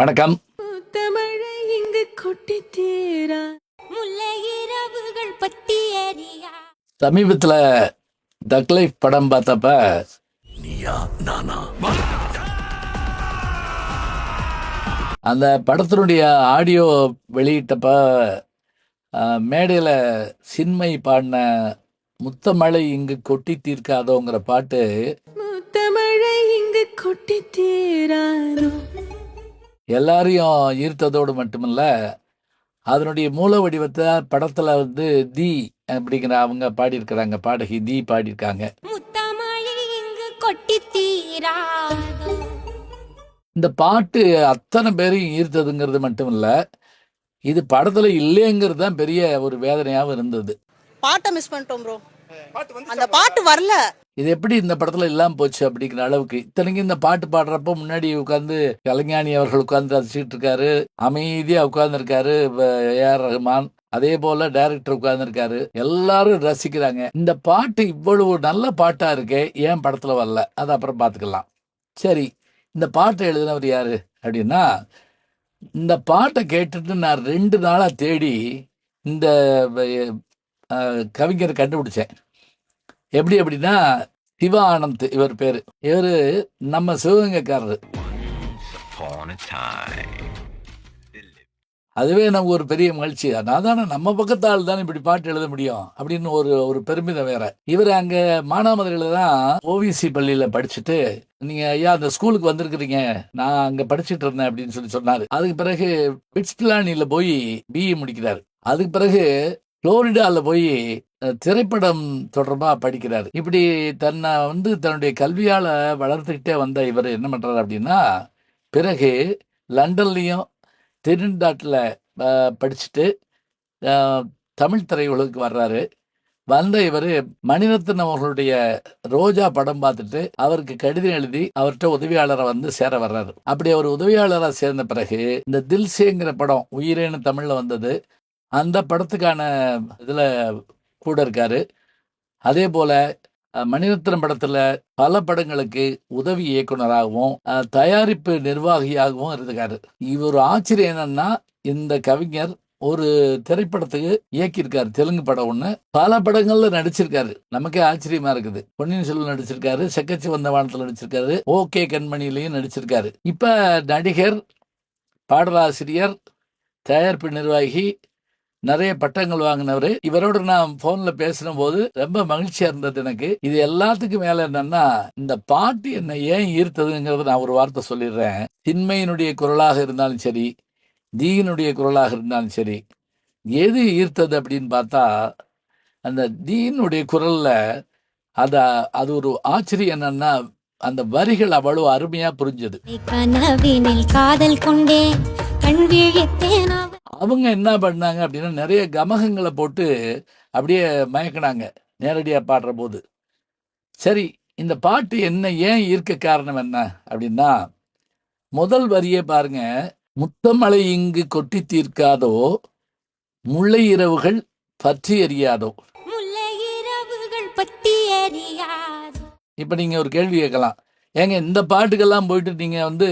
வணக்கம். சமீபத்தில் தக் லைஃப் படம் பார்த்தப்ப அந்த படத்தினுடைய ஆடியோ வெளியிட்டப்ப மேடையில் சின்மை பாடின முத்தமழை இங்கு கொட்டி தீர்க்காதோங்கிற பாட்டு தமிழை இங்கு கொட்டி தீராதோ? எல்லாரையும் ஈர்த்ததோடு மட்டுமல்ல அதனுடைய மூல வடிவத்தை படத்தில் வந்து தி அப்படிங்கிற அவங்க பாடியிருக்கிறாங்க பாடகி தி பாடியிருக்காங்க. இந்த பாட்டு அத்தனை பேரையும் ஈர்த்ததுங்கிறது மட்டும் இல்ல இது படத்துல இல்லைங்கிறது தான் பெரிய ஒரு வேதனையாகவும் இருந்தது. பாட்டை மிஸ் பண்ணிட்டோம் ப்ரோ அந்த பாட்டு வரல. இது எப்படி இந்த படத்துல இல்லாம போச்சு அப்படிங்கிற அளவுக்கு? இத்தனைக்கும் இந்த பாட்டு பாடுறப்ப முன்னாடி உட்கார்ந்து கலைஞானி அவர்கள் உட்கார்ந்து ரசிச்சுட்டு இருக்காரு. அமைதியா உட்கார்ந்து இருக்காரு ஏஆர் ரஹ்மான் அதே போல டைரக்டர் உட்கார்ந்து இருக்காரு எல்லாரும் ரசிக்கிறாங்க. இந்த பாட்டு இவ்வளவு நல்ல பாட்டா இருக்கே ஏன் படத்துல வரல? அது அப்புறம் பாத்துக்கலாம் சரி இந்த பாட்டை எழுதினவர் யாரு அப்படின்னா இந்த பாட்டை கேட்டுட்டு நான் ரெண்டு நாளா தேடி இந்த கவிஞரை கண்டுபிடிச்சேன். எப்படி அப்படின்னா சிவா ஆனந்த் இவர் பேரு. இவரு நம்ம சிவகங்கைக்காரரு. அதுவே நமக்கு ஒரு பெரிய மகிழ்ச்சி. நான் தானே நம்ம பக்கத்தால் தானே இப்படி பாட்டு எழுத முடியும் அப்படின்னு ஒரு ஒரு பெருமிதம் வேற. இவர் அங்க மானாமதுரையில தான் ஓவிசி பள்ளியில படிச்சுட்டு நீங்க ஐயா அந்த ஸ்கூலுக்கு வந்திருக்கிறீங்க. நான் அங்க படிச்சுட்டு இருந்தேன் அப்படின்னு சொல்லி சொன்னாரு. அதுக்கு பிறகு பிட்ஸ் பிளானில போய் பிஇ முடிக்கிறாரு. அதுக்கு பிறகு புளோரிடாவில் போய் திரைப்படம் தொடர்பாக படிக்கிறாரு. இப்படி தன்னை வந்து தன்னுடைய கல்வியால் வளர்த்துக்கிட்டே வந்த இவர் என்ன பண்ணுறாரு அப்படின்னா பிறகு லண்டன்லேயும் திருநாட்டில் படிச்சுட்டு தமிழ் திரையுலகுக்கு வர்றாரு. வந்த இவர் மணிரத்னம் அவர்களுடைய ரோஜா படம் பார்த்துட்டு அவருக்கு கடிதம் எழுதி அவர்கிட்ட உதவியாளரை வந்து சேர வர்றாரு. அப்படி அவர் உதவியாளராக சேர்ந்த பிறகு இந்த தில்சேங்கிற படம் உயிரேன்னு தமிழில் வந்தது அந்த படத்துக்கான இதுல கூட இருக்காரு. அதே போல மணிரத்னம் படத்துல பல படங்களுக்கு உதவி இயக்குனராகவும் தயாரிப்பு நிர்வாகியாகவும் இருந்திருக்காரு இவர் ஆச்சரியம் என்னன்னா இந்த கவிஞர் ஒரு திரைப்படத்துக்கு இயக்கியிருக்காரு. தெலுங்கு படம் ஒண்ணு. பல படங்கள்ல நடிச்சிருக்காரு. நமக்கே ஆச்சரியமா இருக்குது. பொன்னியின் செல்வன் நடிச்சிருக்காரு. செக்கச்சி வந்த வானத்துல நடிச்சிருக்காரு. ஓகே கண்மணிலையும் நடிச்சிருக்காரு. இப்ப நடிகர் பாடலாசிரியர் தயாரிப்பு நிர்வாகி நிறைய பட்டங்கள் வாங்கினவர். இவரோட நான் போன்ல பேசின போது ரொம்ப மகிழ்ச்சியா இருந்தது எனக்கு. இது எல்லாத்துக்கும் மேல என்னன்னா இந்த பாட்டு என்னை ஏன் ஈர்த்ததுங்கிறத நான் ஒரு வார்த்தை சொல்லிடுறேன். திண்மையினுடைய குரலாக இருந்தாலும் சரி தீயினுடைய குரலாக இருந்தாலும் சரி எது ஈர்த்தது அப்படின்னு பார்த்தா அந்த தீயினுடைய குரல்ல அத அது ஒரு ஆச்சரியம் என்னன்னா அந்த வரிகள் அவ்வளவு அருமையா புரிஞ்சது. கனவினில் காதல் கொண்டே கண் அவங்க என்ன பண்ணாங்க அப்படின்னா நிறைய கமகங்களை போட்டு அப்படியே மயக்கினாங்க நேரடியாக பாடுற போது சரி இந்த பாட்டு என்ன ஏன் ஈர்க்க காரணம் என்ன அப்படின்னா முதல் வரியே பாருங்க முத்தமழை இங்கு கொட்டி தீர்க்காதோ முல்லை இரவுகள் பற்றி எறியாதோ. இப்போ நீங்க ஒரு கேள்வி கேட்கலாம். ஏங்க இந்த பாட்டுக்கெல்லாம் போயிட்டு நீங்க வந்து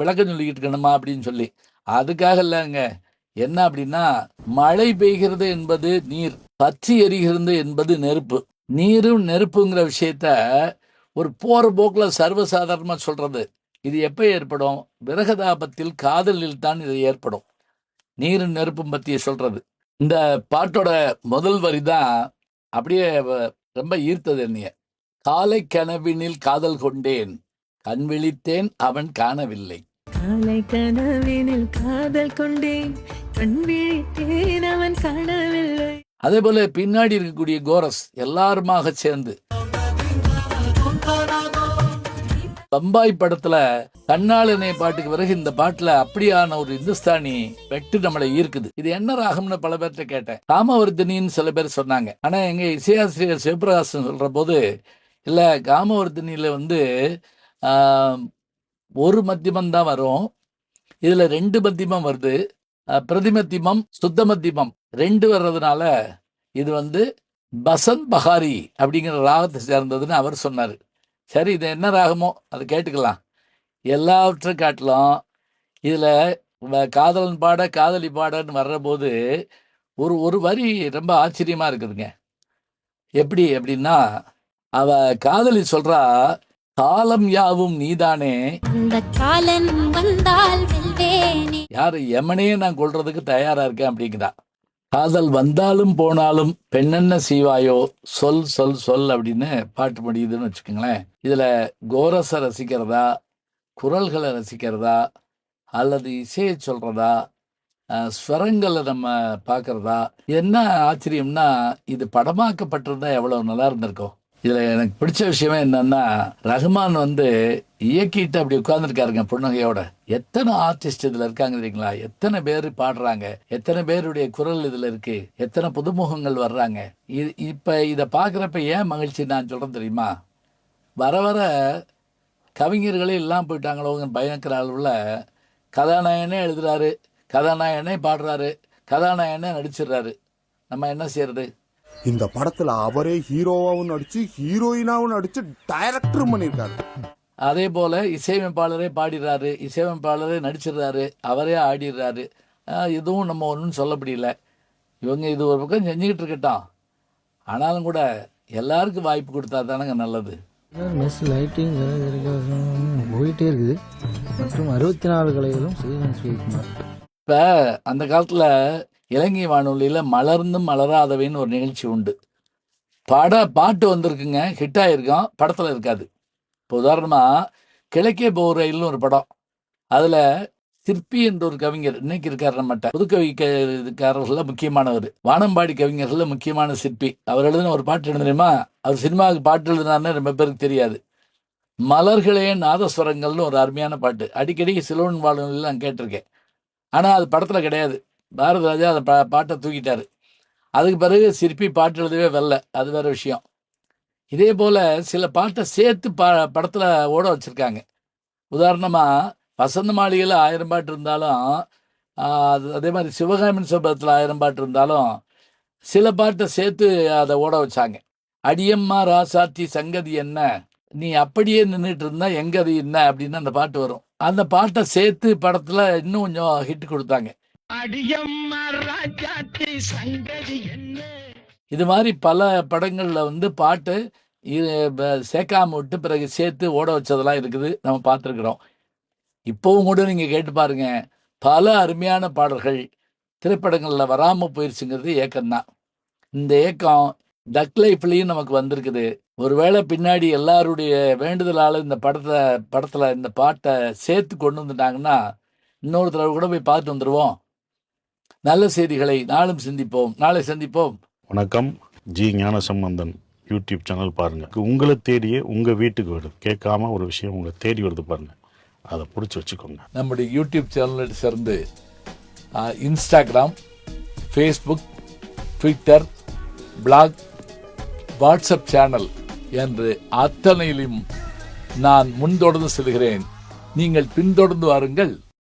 விளக்கம் சொல்லிக்கிட்டு இருக்கணுமா அப்படின்னு சொல்லி. அதுக்காக இல்லைங்க. என்ன அப்படின்னா மழை பெய்கிறது என்பது நீர் பற்றி எரிகிறது என்பது நெருப்பு. நீரும் நெருப்புங்கிற விஷயத்த ஒரு போற போக்குல சர்வசாதாரணமா சொல்றது. இது எப்ப ஏற்படும்? விரகதாபத்தில் காதலில் தான் இது ஏற்படும். நீரும் நெருப்பும் பத்தி சொல்றது. இந்த பாட்டோட முதல் வரி தான் அப்படியே ரொம்ப ஈர்த்தது என்னைய. காலை கனவினில் காதல் கொண்டேன் கண் விழித்தேன் அவன் காணவில்லை. காலை கனவினில் காதல் கொண்டேன் கண் விழித்தேன் அவன் காணவில்லை. அதே போல பின்னாடி இருக்கக்கூடிய கோரஸ் எல்லாருமாக சேர்ந்து பம்பாய் படத்துல கண்ணாளனை பாட்டுக்கு பிறகு இந்த பாட்டுல அப்படியான ஒரு இந்துஸ்தானி வெட்டு நம்மளை ஈர்க்குது. இது என்ன ராகம்னு பல பேர்கிட்ட கேட்டேன். காமவர்தினின்னு சில பேர் சொன்னாங்க. ஆனா எங்க இசையாசிரியர் சிவபிரகாசன் சொல்ற போது இல்ல காமவர்தினியில வந்து ஆஹ், ஒரு மத்தியமம் தான் வரும். இதுல ரெண்டு மத்தியமம் வருது. பிரதிம பிரதிமத்தியமம் சுத்தம மத்தியமம் ரெண்டு வர்றதுனால இது வந்து பசந்த் பஹாரி அப்படிங்கிற ராகத்தை சேர்ந்ததுன்னு அவர் சொன்னார். சரி இது என்ன ராகமோ அதை கேட்டுக்கலாம். எல்லாவற்றை காட்டிலும் இதில் காதலன் பாட காதலி பாடன்னு வர்றபோது ஒரு ஒரு வரி ரொம்ப ஆச்சரியமாக இருக்குதுங்க. எப்படி அப்படின்னா அவ காதலி சொல்றா காலம் யாவும் நீதானே. அந்த காலன் வந்தால் யார் எமனையே நான் கொள்றதுக்கு தயாரா இருக்கேன் அப்படிங்கிறா. காதல் வந்தாலும் போனாலும் பெண்ணென்ன செய்வாயோ சொல் சொல் சொல் அப்படின்னு பாட்டு முடியுதுன்னு வச்சுக்கோங்களேன். இதுல கோரஸை ரசிக்கிறதா குரல்களை ரசிக்கிறதா அல்லது இசையை சொல்றதா ஸ்வரங்களை நம்ம பார்க்கறதா என்ன ஆச்சரியம்னா இது படமாக்கப்பட்டிருந்தா எவ்வளவு நல்லா இருந்திருக்கும். இதில் எனக்கு பிடிச்ச விஷயமே என்னன்னா ரஹ்மான் வந்து இயக்கிட்டு அப்படி உட்கார்ந்துருக்காருங்க புன்னகையோட. எத்தனை ஆர்டிஸ்ட் இதில் இருக்காங்க தெரியுங்களா? எத்தனை பேர் பாடுறாங்க? எத்தனை பேருடைய குரல் இதில் இருக்கு? எத்தனை புதுமுகங்கள் வர்றாங்க? இது இப்போ இதை பார்க்குறப்ப ஏன் மகிழ்ச்சி நான் சொல்கிறேன் தெரியுமா? வர வர கவிஞர்களே எல்லாம் போயிட்டாங்களோங்க பயங்கர அளவில். கதாநாயகனே எழுதுறாரு கதாநாயகனே பாடுறாரு கதாநாயகனே நடிச்சிடுறாரு. நம்ம என்ன செய்யறது? இந்த படத்துல அவரே ஹீரோவாவும் நடிச்சு ஹீரோயினாவும் நடிச்சு டைரக்டரும் பண்ணிருக்காரு அதே போல இசையமைப்பாளரே பாடிடுறாரு இசையமைப்பாளரே நடிச்சிடுறாரு அவரே ஆடிடுறாரு. இதுவும் நம்ம ஒன்றும் சொல்ல முடியல இவங்க இது ஒரு பக்கம் செஞ்சுக்கிட்டு இருக்கட்டும். ஆனாலும் கூட எல்லாருக்கும் வாய்ப்பு கொடுத்தா தானங்க நல்லது. மெஸ் லைட்டிங் போயிட்டே இருக்குது. மற்றும் அறுபத்தி நாலு கலைகளும் ஸ்ரீகுமார் இப்போ அந்த காலத்தில் இலங்கை வானொலியில் மலர்ந்தும் மலராதவைன்னு ஒரு நிகழ்ச்சி உண்டு. பட பாட்டு வந்திருக்குங்க. ஹிட் ஆயிருக்கும் படத்தில் இருக்காது. இப்போ உதாரணமாக கிழக்கே போகிற ரயில்னு ஒரு படம். அதில் சிற்பி என்ற ஒரு கவிஞர் இன்னைக்கு இருக்கார் நம்மகிட்ட. புதுக்கவிக்காரர்களில் முக்கியமானவர். வானம்பாடி கவிஞர்களில் முக்கியமான சிற்பி. அவர் எழுதின ஒரு பாட்டு எழுத அவர் சினிமாவுக்கு பாட்டு எழுதினார்னே ரொம்ப பேருக்கு தெரியாது. மலர்களே நாதஸ்வரங்கள்னு ஒரு அருமையான பாட்டு. அடிக்கடி சிலோன் வானொலியில் நான் கேட்டிருக்கேன். ஆனால் அது படத்தில் கிடையாது. பாரத ராஜா அந்த பா பாட்டை தூக்கிட்டார். அதுக்கு பிறகு சிற்பி பாட்டு எழுதவே வரல. அது வேற விஷயம். இதே போல் சில பாட்டை சேர்த்து பா படத்தில் ஓட வச்சுருக்காங்க. உதாரணமாக வசந்த மாளிகையில் ஆயிரம் பாட்டு இருந்தாலும் அது அதே மாதிரி சிவகாமின் சபத்தில் ஆயிரம் பாட்டு இருந்தாலும் சில பாட்டை சேர்த்து அதை ஓட வச்சாங்க. அடியம்மா ராசாத்தி சங்கதி என்ன? நீ அப்படியே நின்றுட்டு இருந்தா எங்கது என்ன? அப்படின்னு அந்த பாட்டு வரும். அந்த பாட்டை சேர்த்து படத்தில் இன்னும் கொஞ்சம் ஹிட் கொடுத்தாங்க. இது மாதிரி பல படங்கள்ல வந்து பாட்டு இது சேர்க்காம விட்டு பிறகு சேர்த்து ஓட வச்சதெல்லாம் இருக்குது நம்ம பார்த்துருக்குறோம். இப்போவும் கூட நீங்க கேட்டு பாருங்க பல அருமையான பாடல்கள் திரைப்படங்களில் வராமல் போயிருச்சுங்கிறது ஏக்கம்தான். இந்த ஏக்கம் டக் லைஃப்லயும் நமக்கு வந்திருக்குது. ஒருவேளை பின்னாடி எல்லாருடைய வேண்டுதலால் இந்த படத்தை படத்தில் இந்த பாட்டை சேர்த்து கொண்டு வந்துட்டாங்கன்னா இன்னொரு தடவை கூட போய் பார்த்துட்டு வந்துடுவோம் நல்ல செய்திகளை நாளும் சிந்திப்போம். நாளை சந்திப்போம். வணக்கம். ஜி ஞானசம்பந்தன் யூடியூப் சேனல் பாருங்க. உங்களை தேடியே உங்க வீட்டுக்கு வருது கேட்காம ஒரு விஷயம் உங்களை தேடி வருது பாருங்க. அதை பிடிச்சி வச்சுக்கோங்க. நம்முடைய யூடியூப் சேனலை சேர்ந்து Instagram Facebook Twitter blog WhatsApp channel என்று அத்தனையிலும் நான் முன்தொடர்ந்து செல்கிறேன். நீங்கள் பின்தொடர்ந்து வாருங்கள்.